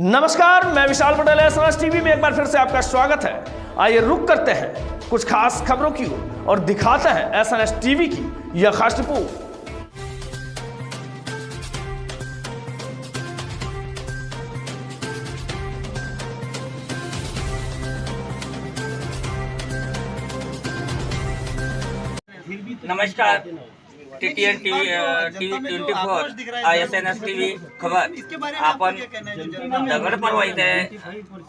नमस्कार, मैं विशाल Patel, SNS TV में एक बार फिर से आपका स्वागत है। आइए रुक करते हैं, कुछ खास खबरों की ओर, और दिखाते हैं एस एन एस टीवी की यह खास रिपोर्ट। नमस्कार। T T N T T V twenty four S N S T V खबर। आपण दगड परवा इथे.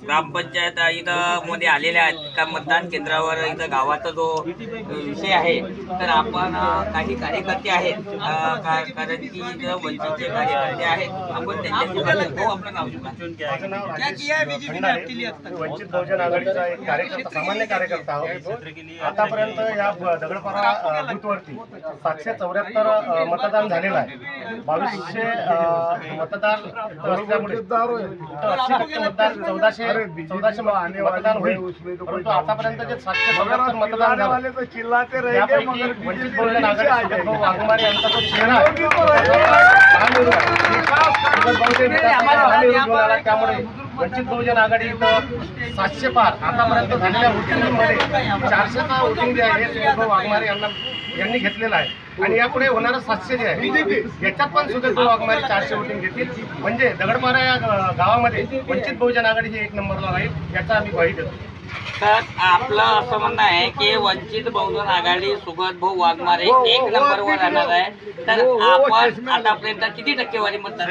ग्रामपंचायत इथं मध्ये आलेले आहेत. का मतदान केंद्रावर इथं गावाचा जो विषय आहे तर आपण काही कार्यकर्ते आहेत. कारण की इथं वंचितचे कार्यकर्ते आहेत. आपण त्यांच्याशी. हो वंचित बहुजन आघाडीचा एक कार्यकर्ता सामान्य कार्यकर्ता आहोत आतापर्यंत या अ, बूथवरती सातशे चौऱ्याहत्तर पंच्याहत्तर मतदान झालेलं आहे. बावीसशे मतदान असल्यामुळे मतदान चौदाशे चौदाशे म- मतदान होईल. परंतु आतापर्यंत जे सातशे चौऱ्याहत्तर मतदान झालं त्यापैकी वंचित बहुजन आघाडी वाघमारे यांचा जो चेहरा आहे त्यामुळे वंचित बहुजन आघाडी इथं सातशे पार आतापर्यंत झालेल्या वोटिंगमध्ये चारशेचा वोटिंग जे आहे हे सुगत वाघमारे यांना यांनी घेतलेलं आहे. आणि यापुढे होणारं सातशे जे आहे याच्यात पण सुगत भाऊ वाघमारे चारशे वोटिंग घेतील. म्हणजे दगडपाडा या गावामध्ये वंचित बहुजन आघाडी ही एक नंबरला राहील याचा आम्ही ग्वाही देतो. तर आपलं असं म्हणणं आहे की वंचित बहुजन आघाडी सुगत भाऊ वाघमारे एक नंबरवर राहणार आहे. तर आपण आतापर्यंत किती टक्केवारी मतदान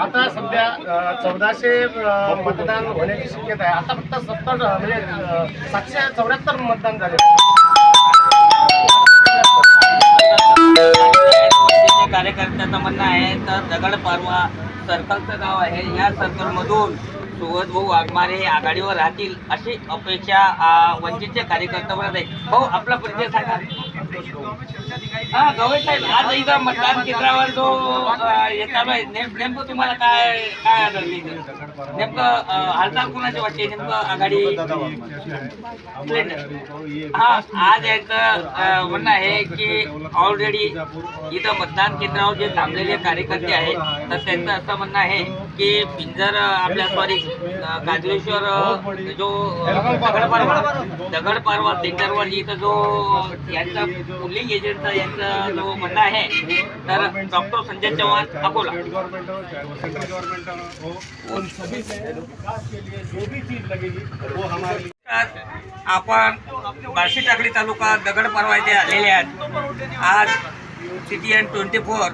आता सध्या चौदाशे मतदान होण्याची शक्यता आहे. आता फक्त सत्तर म्हणजे सातशे चौऱ्याहत्तर मतदान झाले कार्यकर्त्याचं म्हणणं आहे तर दगड पारवा सर्कलचं गाव आहे. या सर्कलमधून सुगत भाऊ वाघमारे हे आघाडीवर राहतील अशी अपेक्षा वंचितच्या कार्यकर्त्यावर आहे भाऊ आपला परिचय सांगा. हा गवई साहेब आज इथं मतदान केंद्रावर जो चालू आहे नेमकं तुम्हाला काय काय आढळले नेमकं हालचाल कोणाची वाटते? नेमकं आघाडी हा आज याचं म्हणणं आहे की ऑलरेडी इथं मतदान केंद्रावर जे थांबलेले कार्यकर्ते आहेत तर त्यांचं असं म्हणणं आहे की पिंजर आपल्या सॉरी काजलेश्वर जो अ, दगडपारवा दगडपारवा इथं जो यांचा पोलिंग एजंटचा यांचा जो म्हणणं आहे तर डॉक्टर संजय चव्हाण अकोला. आपण बार्शी टाकडी तालुका दगड पर्वा येथे आलेले आहेत. आज city N twenty four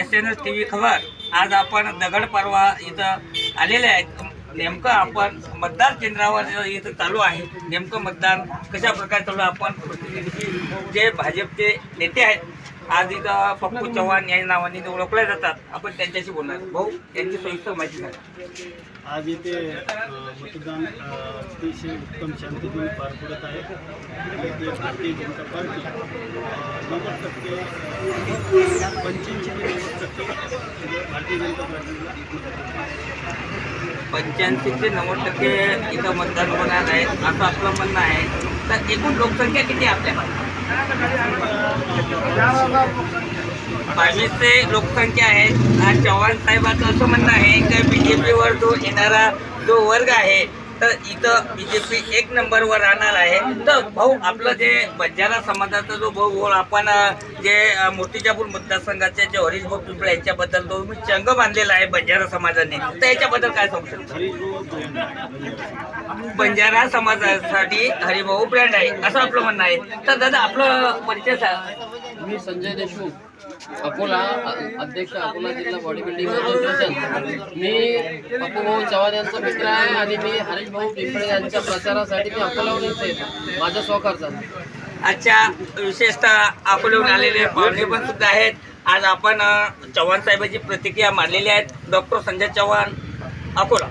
S N S T V खबर आज आपण दगड परवा इथं आलेले आहेत. नेमकं आपण मतदान केंद्रावर इथं चालू आहे. नेमकं मतदान कशा प्रकारे चालू आपण जे भाजपचे नेते आहेत आज इथं पप्पू चव्हाण या नावाने ते ओळखले जातात. आपण त्यांच्याशी बोलणार. भाऊ यांची सविस्तर माहिती सांगा आज अ, मतदान अतिशय उत्तम शांततेने पार पडत आहे. येथे भारतीय जनता पार्टी नव्वद टक्के पंच्याऐंशी ते नव्वद टक्के भारतीय जनता पार्टीला पंच्याऐंशी ते नव्वद टक्के इथं मतदान होणार आहे असं आपलं म्हणणं आहे. तर एकूण लोकसंख्या किती आपल्या बावीसशे लोकसंख्या आहे. आणि चव्हाण साहेबांचं असं म्हणणं आहे की बी जे पीवर जो येणारा जो वर्ग आहे तर इथं बी जे पी एक नंबरवर राहणार आहे. तर भाऊ आपलं जे बंजारा समाजाचा जो भाऊ आपण जे मूर्तिजापूर मतदारसंघाचे जे हरीश भाऊ पिंपळे यांच्याबद्दल तो मी चंग बांधलेला आहे बंजारा समाजाने. तर याच्याबद्दल काय सांगू शकतो? बंजारा समाजासाठी हरिभाऊ ब्रँड आहे असं आपलं म्हणणं आहे. तर दादा आपलं परिचय मी संजय देशमुख. अकोला अध्यक्ष अकोला जिल्हा बॉडी बिल्डिंग असोसिएशन मी भाऊ चव्हाण यांचा मित्र आहे आणि मी हरीश भाऊ पिंपळे यांच्या प्रचारासाठी मी अकोल्याहून येते माझ्या स्वखर्चाने आजच्या विशेषतः अकोल्याहून आलेले पाहुणे पण सुद्धा आहेत. आज आपण चव्हाण साहेबांची प्रतिक्रिया मांडलेली आहेत. डॉक्टर संजय चव्हाण अकोला.